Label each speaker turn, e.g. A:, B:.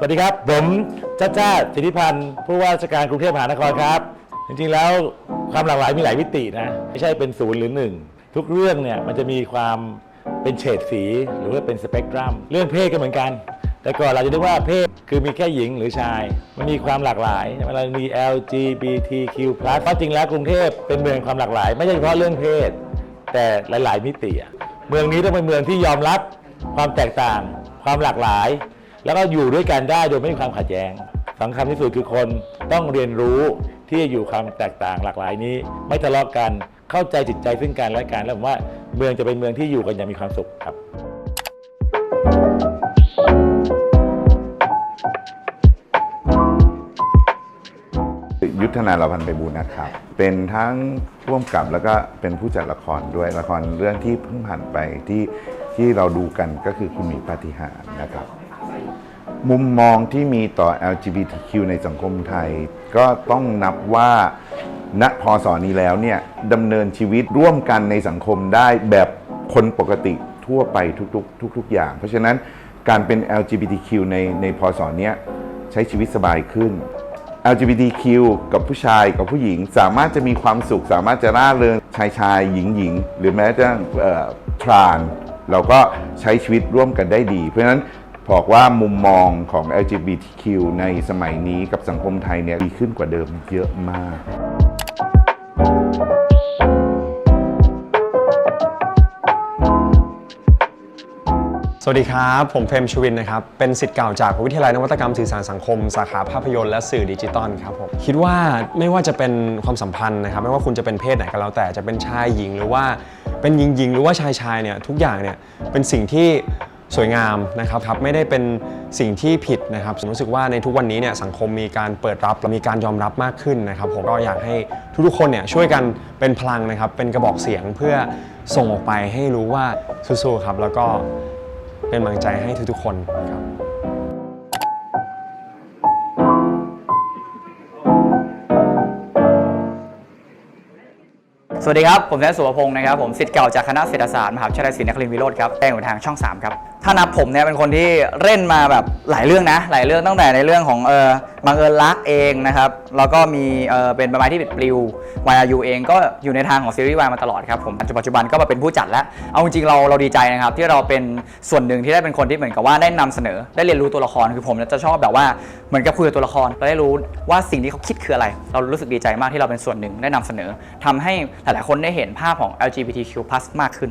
A: สวัสดีครับ ผมจ้าจ้าสิทธิพันธ์ผู้ว่าราชการกรุงเทพมหานครครับ จริงๆแล้วความหลากหลายมีหลายมิตินะ ไม่ใช่เป็นศูนย์หรือหนึ่งทุกเรื่องเนี่ยมันจะมีความเป็นเฉดสีหรือว่าเป็นสเปกตรัม เรื่องเพศก็เหมือนกัน แต่ก่อนเราจะนึกว่าเพศคือมีแค่หญิงหรือชาย มันมีความหลากหลายมันมี LGBTQ+ เพราะจริงแล้วกรุงเทพเป็นเมืองความหลากหลาย ไม่ใช่เฉพาะเรื่องเพศ แต่หลาย ๆ มิติ เมืองนี้ต้องเป็นเมืองที่ยอมรับความแตกต่าง ความหลากหลาย แล้วก็อยู่ด้วยกันได้โดยไม่มีความขัดแย้งสำคัญที่สุดคือคนต้องเรียนรู้ที่จะอยู่ความแตกต่างหลากหลายนี้ ไม่ทะเลาะกันเข้าใจจิตใจซึ่งกันและกันแล้วผมว่าเมืองจะเป็นเมืองที่อยู่กันอย่างมีความสุขครับ
B: ยุทธนาลพันธ์ไปบูลย์นะครับ เป็นทั้งร่วมกับแล้วก็เป็นผู้จัดละครด้วยละครเรื่องที่เพิ่งผ่านไปที่ที่เราดูกันก็คือคุณหมีปาฏิหาริย์นะครับ มุมมองที่มีต่อ LGBTQ ในสังคมไทย ก็ต้องนับว่าณพศนี้แล้วเนี่ยดำเนินชีวิตร่วมกันในสังคมได้แบบคนปกติทั่วไปทุกๆ ทุก ๆ อย่าง เพราะฉะนั้นการเป็น LGBTQ ในในพศนี้ใช้ชีวิตสบายขึ้น LGBTQ กับผู้ชายกับผู้หญิง สามารถจะมีความสุข สามารถจะร่าเริงชายชายหญิงหญิงหรือแม้แต่ทรานเราก็ใช้ชีวิตร่วมกันได้ดี เพราะฉะนั้น บอกว่ามุมมองของ LGBTQ ในสมัยนี้กับสังคมไทยเนี่ยดีขึ้นกว่าเดิมเยอะมาก
C: สวัสดีครับ ผมเฟรมชวินนะครับ เป็นสิทธิ์เก่าจากวิทยาลัยนวัตกรรมสื่อสารสังคม สาขาภาพยนตร์และสื่อดิจิตอลครับผมคิดว่าไม่ว่าจะเป็นความสัมพันธ์นะครับ ไม่ว่าคุณจะเป็นเพศไหนก็แล้วแต่จะเป็นชายหญิงหรือว่าเป็นหญิงหญิงหรือว่าชายชายเนี่ยทุกอย่างเนี่ยเป็นสิ่งที่ สวยงามนะครับครับไม่ได้เป็นสิ่งที่ผิดนะครับผมรู้สึกว่าในทุกวันนี้เนี่ยสังคมมีการเปิดรับและมีการยอมรับมากขึ้นนะครับผมก็อยากให้ทุกๆคนเนี่ยช่วยกันเป็นพลังนะครับเป็นกระบอกเสียงเพื่อส่งออกไปให้รู้ว่าสู้ๆครับแล้วก็เป็นกำลังใจให้ทุกๆคนครับ
D: สวัสดีครับ ผมแทนสุวพงศ์นะครับ ผมสิทธิ์เก่าจากคณะเศรษฐศาสตร์มหาวิทยาลัยศรีนครินทรวิโรธครับแปลงอยู่ทางช่อง 3 ครับถ้านับผมเนี่ยเป็นคนที่เล่นมาแบบหลายเรื่องนะ หลายเรื่องตั้งแต่ในเรื่องของเออบังเอิญรักเองนะครับแล้วก็มีเออเป็นใบไม้ที่ปิดปลิว YRU เองก็อยู่ในทางของซีรีส์ Y มาตลอดครับผมปัจจุบันก็มาเป็นผู้จัดแล้ว เอาจริงเราเราดีใจนะครับที่เราเป็นส่วนหนึ่งที่ได้เป็นคนที่เหมือนกับว่าได้นำเสนอ ได้เรียนรู้ตัวละครคือผมจะชอบแบบว่าเหมือนกับคุยกับตัวละครเราได้รู้ว่าสิ่งที่เขาคิดคืออะไร เรารู้สึกดีใจมากที่เราเป็นส่วนหนึ่งได้นำเสนอทำให้หลายๆคนได้เห็นภาพของ LGBTQ+ มากขึ้น